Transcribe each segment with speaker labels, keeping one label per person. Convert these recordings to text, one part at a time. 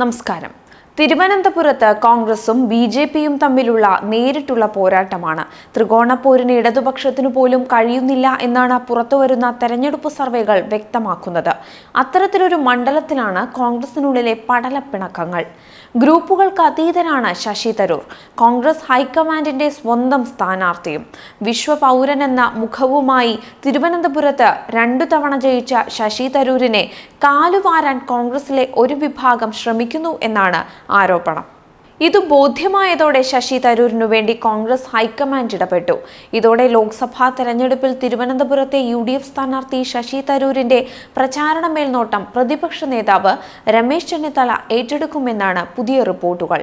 Speaker 1: നമസ്കാരം തിരുവനന്തപുരത്ത് കോൺഗ്രസും ബി ജെ പിയും തമ്മിലുള്ള നേരിട്ടുള്ള പോരാട്ടമാണ് ത്രികോണ പോരിന് ഇടതുപക്ഷത്തിനു പോലും കഴിയുന്നില്ല എന്നാണ് പുറത്തുവരുന്ന തെരഞ്ഞെടുപ്പ് സർവേകൾ വ്യക്തമാക്കുന്നത് അത്തരത്തിലൊരു മണ്ഡലത്തിലാണ് കോൺഗ്രസിനുള്ളിലെ പടലപ്പിണക്കങ്ങൾ ഗ്രൂപ്പുകൾക്ക് അതീതനാണ് ശശി തരൂർ കോൺഗ്രസ് ഹൈക്കമാൻഡിന്റെ സ്വന്തം സ്ഥാനാർത്ഥിയും വിശ്വപൗരൻ എന്ന മുഖവുമായി തിരുവനന്തപുരത്ത് രണ്ടു തവണ ജയിച്ച ശശി തരൂരിനെ കാലുവാരാൻ കോൺഗ്രസിലെ ഒരു വിഭാഗം ശ്രമിക്കുന്നു എന്നാണ് ആരോപണം ഇത് ബോധ്യമായതോടെ ശശി തരൂരിനു വേണ്ടി കോൺഗ്രസ് ഹൈക്കമാൻഡ് ഇടപെട്ടു ഇതോടെ ലോക്സഭാ തെരഞ്ഞെടുപ്പിൽ തിരുവനന്തപുരത്തെ യു ഡി എഫ് സ്ഥാനാർത്ഥി ശശി തരൂരിന്റെ പ്രചാരണ മേൽനോട്ടം പ്രതിപക്ഷ നേതാവ് രമേശ് ചെന്നിത്തല ഏറ്റെടുക്കുമെന്നാണ് പുതിയ റിപ്പോർട്ടുകൾ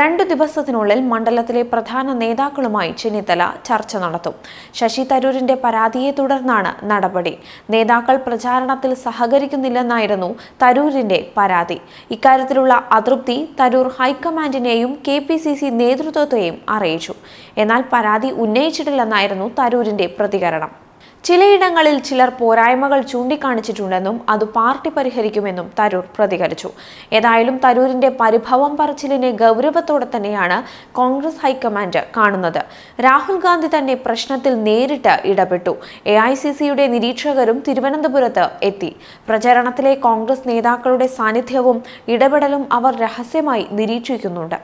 Speaker 1: രണ്ടു ദിവസത്തിനുള്ളിൽ മണ്ഡലത്തിലെ പ്രധാന നേതാക്കളുമായി ചെന്നിത്തല ചർച്ച നടത്തും ശശി തരൂരിന്റെ പരാതിയെ തുടർന്നാണ് നടപടി നേതാക്കൾ പ്രചാരണത്തിൽ സഹകരിക്കുന്നില്ലെന്നായിരുന്നു തരൂരിന്റെ പരാതി ഇക്കാര്യത്തിലുള്ള അതൃപ്തി തരൂർ ഹൈക്കമാൻഡിനെ ജില്ലാംഗങ്ങളെയും കെ പി സി സി നേതൃത്വത്തെയും അറിയിച്ചു എന്നാൽ പരാതി ഉന്നയിച്ചിട്ടില്ലെന്നായിരുന്നു തരൂരിന്റെ പ്രതികരണം ചിലയിടങ്ങളിൽ ചിലർ പോരായ്മകൾ ചൂണ്ടിക്കാണിച്ചിട്ടുണ്ടെന്നും അത് പാർട്ടി പരിഹരിക്കുമെന്നും തരൂർ പ്രതികരിച്ചു ഏതായാലും തരൂരിന്റെ പരിഭവം പറച്ചിലിനെ ഗൗരവത്തോടെ തന്നെയാണ് കോൺഗ്രസ് ഹൈക്കമാൻഡ് കാണുന്നത് രാഹുൽ ഗാന്ധി തന്നെ പ്രശ്നത്തിൽ നേരിട്ട് ഇടപെട്ടു എ ഐ സി സിയുടെ നിരീക്ഷകരും തിരുവനന്തപുരത്ത് എത്തി പ്രചരണത്തിലെ കോൺഗ്രസ് നേതാക്കളുടെ സാന്നിധ്യവും ഇടപെടലും അവർ രഹസ്യമായി നിരീക്ഷിക്കുന്നുണ്ട്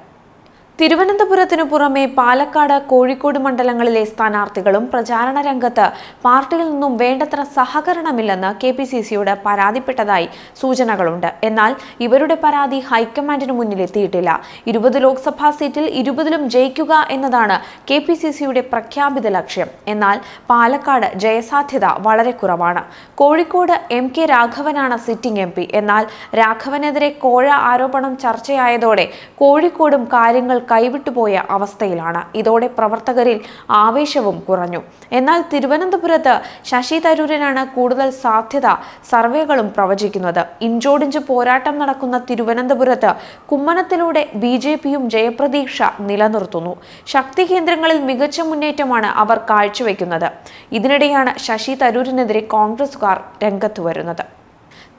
Speaker 1: തിരുവനന്തപുരത്തിനു പുറമെ പാലക്കാട് കോഴിക്കോട് മണ്ഡലങ്ങളിലെ സ്ഥാനാർത്ഥികളും പ്രചാരണ രംഗത്ത് പാർട്ടിയിൽ നിന്നും വേണ്ടത്ര സഹകരണമില്ലെന്ന് കെ പി സി സിയോട് പരാതിപ്പെട്ടതായി സൂചനകളുണ്ട് എന്നാൽ ഇവരുടെ പരാതി ഹൈക്കമാൻഡിന് മുന്നിലെത്തിയിട്ടില്ല ഇരുപത് ലോക്സഭാ സീറ്റിൽ ഇരുപതിലും ജയിക്കുക എന്നതാണ് കെ പി സി സിയുടെ പ്രഖ്യാപിത ലക്ഷ്യം എന്നാൽ പാലക്കാട് ജയസാധ്യത വളരെ കുറവാണ് കോഴിക്കോട് എം കെ രാഘവനാണ് സിറ്റിംഗ് എം എന്നാൽ രാഘവനെതിരെ കോഴ ആരോപണം ചർച്ചയായതോടെ കോഴിക്കോടും കാര്യങ്ങൾ കൈവിട്ടുപോയ അവസ്ഥയിലാണ് ഇതോടെ പ്രവർത്തകരിൽ ആവേശവും കുറഞ്ഞു എന്നാൽ തിരുവനന്തപുരത്ത് ശശി തരൂരിനാണ് കൂടുതൽ സാധ്യത സർവേകളും പ്രവചിക്കുന്നത് ഇഞ്ചോടിഞ്ച് പോരാട്ടം നടക്കുന്ന തിരുവനന്തപുരത്ത് കുമ്മനത്തിലൂടെ ബി ജെ പിയും ജയപ്രതീക്ഷ നിലനിർത്തുന്നു ശക്തി കേന്ദ്രങ്ങളിൽ മികച്ച മുന്നേറ്റമാണ് അവർ കാഴ്ചവെക്കുന്നത് ഇതിനിടെയാണ് ശശി തരൂരിനെതിരെ കോൺഗ്രസുകാർ രംഗത്ത് വരുന്നത്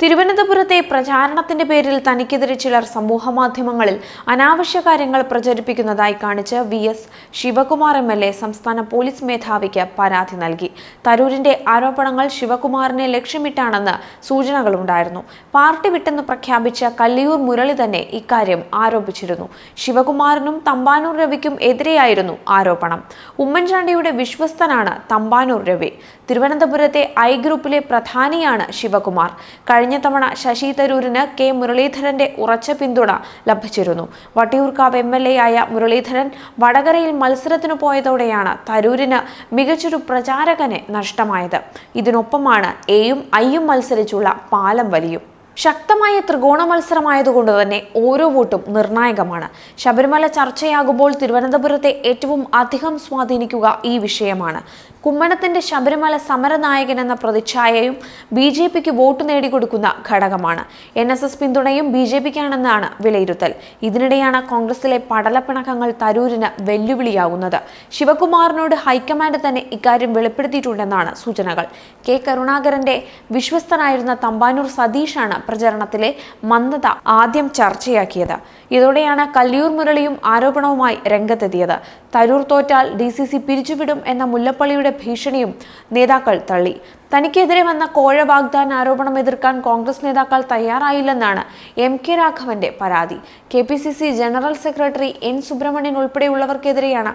Speaker 1: തിരുവനന്തപുരത്തെ പ്രചാരണത്തിന്റെ പേരിൽ തനിക്കെതിരെ ചിലർ സമൂഹമാധ്യമങ്ങളിൽ അനാവശ്യ കാര്യങ്ങൾ പ്രചരിപ്പിക്കുന്നതായി കാണിച്ച് V S Sivakumar M L A സംസ്ഥാന പോലീസ് മേധാവിക്ക് പരാതി നൽകി തരൂരിന്റെ ആരോപണങ്ങൾ ശിവകുമാറിനെ ലക്ഷ്യമിട്ടാണെന്ന് സൂചനകളുണ്ടായിരുന്നു പാർട്ടി വിട്ടെന്ന് പ്രഖ്യാപിച്ച കല്ലിയൂർ മുരളി തന്നെ ഇക്കാര്യം ആരോപിച്ചിരുന്നു ശിവകുമാറിനും തമ്പാനൂർ രവിക്കും എതിരെയായിരുന്നു ആരോപണം ഉമ്മൻചാണ്ടിയുടെ വിശ്വസ്തനാണ് തമ്പാനൂർ രവി തിരുവനന്തപുരത്തെ ഐ ഗ്രൂപ്പിലെ പ്രധാനിയാണ് ശിവകുമാർ കഴിഞ്ഞ തവണ ശശി തരൂരിന് കെ മുരളീധരന്റെ ഉറച്ച പിന്തുണ ലഭിച്ചിരുന്നു വട്ടിയൂർക്കാവ് എം എൽ എ ആയ മുരളീധരൻ വടകരയിൽ മത്സരത്തിനു പോയതോടെയാണ് തരൂരിന് മികച്ചൊരു പ്രചാരകനെ നഷ്ടമായത് ഇതിനൊപ്പമാണ് എയും ഐയും മത്സരിച്ചുള്ള പാലം വലിയും ശക്തമായ ത്രികോണ മത്സരമായതുകൊണ്ട് തന്നെ ഓരോ വോട്ടും നിർണായകമാണ് ശബരിമല ചർച്ചയാകുമ്പോൾ തിരുവനന്തപുരത്തെ ഏറ്റവും അധികം സ്വാധീനിക്കുക ഈ വിഷയമാണ് കുമ്മണത്തിന്റെ ശബരിമല സമരനായകൻ എന്ന പ്രതിച്ഛായയും ബി ജെ പിക്ക് വോട്ട് നേടിക്കൊടുക്കുന്ന ഘടകമാണ് എൻ എസ് എസ് പിന്തുണയും ബി ജെ പിക്കാണെന്നാണ് വിലയിരുത്തൽ ഇതിനിടെയാണ് കോൺഗ്രസിലെ പടലപ്പിണക്കങ്ങൾ തരൂരിന് വെല്ലുവിളിയാകുന്നത് ശിവകുമാറിനോട് ഹൈക്കമാൻഡ് തന്നെ ഇക്കാര്യം വെളിപ്പെടുത്തിയിട്ടുണ്ടെന്നാണ് സൂചനകൾ കെ കരുണാകരന്റെ വിശ്വസ്തനായിരുന്ന തമ്പാനൂർ സതീഷാണ് പ്രചരണത്തിലെ മന്ദത ആദ്യം ചർച്ചയാക്കിയത് ഇതോടെയാണ് കല്ലിയൂർ മുരളിയും ആരോപണവുമായി രംഗത്തെത്തിയത് തരൂർ തോറ്റാൽ ഡി സി സി പിരിച്ചുവിടും എന്ന മുല്ലപ്പള്ളിയുടെ ഭീഷണിയും നേതാക്കൾ തള്ളി തനിക്കെതിരെ വന്ന കോഴ വാഗ്ദാന ആരോപണം എതിർക്കാൻ കോൺഗ്രസ് നേതാക്കൾ തയ്യാറായില്ലെന്നാണ് എം കെ രാഘവന്റെ പരാതി K P C C general secretary N Subramanian ഉൾപ്പെടെയുള്ളവർക്കെതിരെയാണ്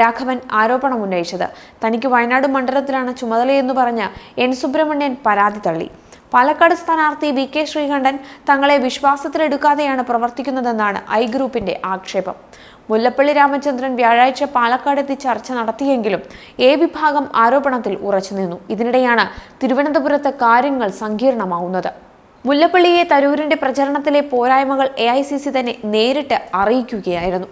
Speaker 1: രാഘവൻ ആരോപണം ഉന്നയിച്ചത് തനിക്ക് വയനാട് മണ്ഡലത്തിലാണ് ചുമതലയെന്ന് പറഞ്ഞ് എൻ സുബ്രഹ്മണ്യൻ പരാതി തള്ളി പാലക്കാട് സ്ഥാനാർത്ഥി വി കെ ശ്രീകണ്ഠൻ തങ്ങളെ വിശ്വാസത്തിലെടുക്കാതെയാണ് പ്രവർത്തിക്കുന്നതെന്നാണ് ഐ ഗ്രൂപ്പിന്റെ ആക്ഷേപം മുല്ലപ്പള്ളി രാമചന്ദ്രൻ വ്യാഴാഴ്ച പാലക്കാടെത്തി ചർച്ച നടത്തിയെങ്കിലും എ വിഭാഗം ആരോപണത്തിൽ ഉറച്ചുനിന്നു ഇതിനിടെയാണ് തിരുവനന്തപുരത്ത് കാര്യങ്ങൾ സങ്കീർണമാവുന്നത് മുല്ലപ്പള്ളിയെ തരൂരിന്റെ പ്രചരണത്തിലെ പോരായ്മകൾ എ തന്നെ നേരിട്ട് അറിയിക്കുകയായിരുന്നു